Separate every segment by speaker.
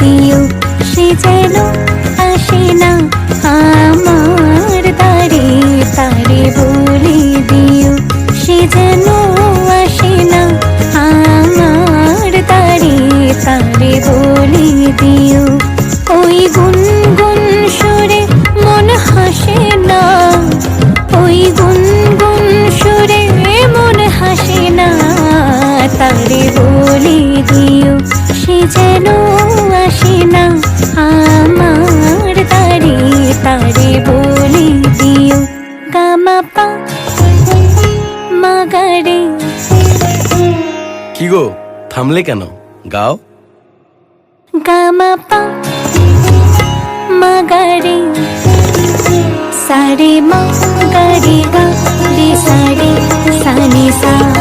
Speaker 1: দিও সে যেন আসে না। আমার তারে তারে বলি
Speaker 2: কি গো, থামলে কেন? গাও।
Speaker 1: গামা পা মাগারে সারে মা গারে গা, রে সারে, সানি সা।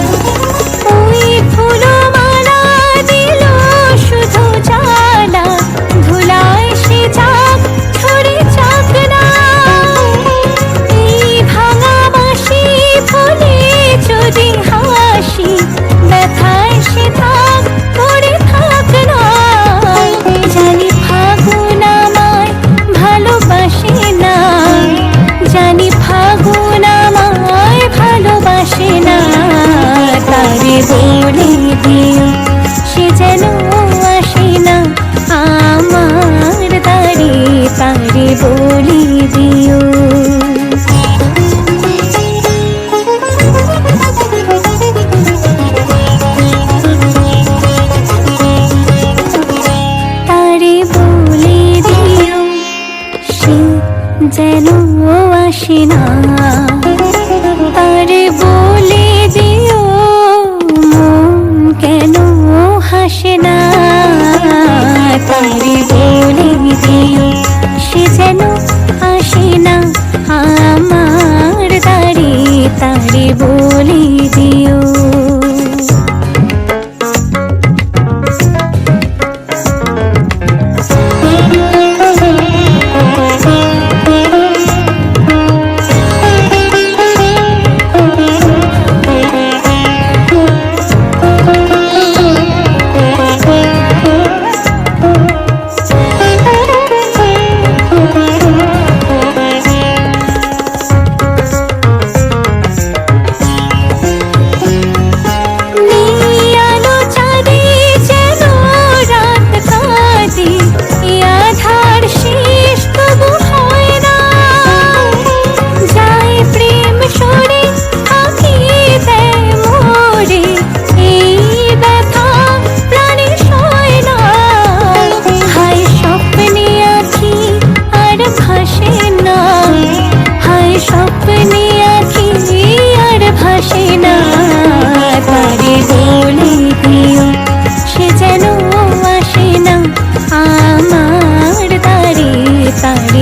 Speaker 1: কেন আসে না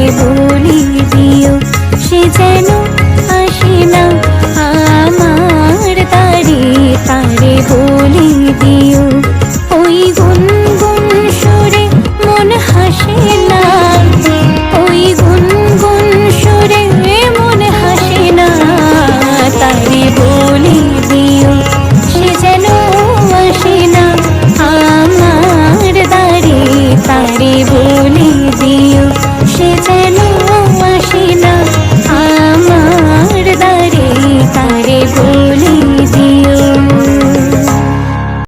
Speaker 1: mi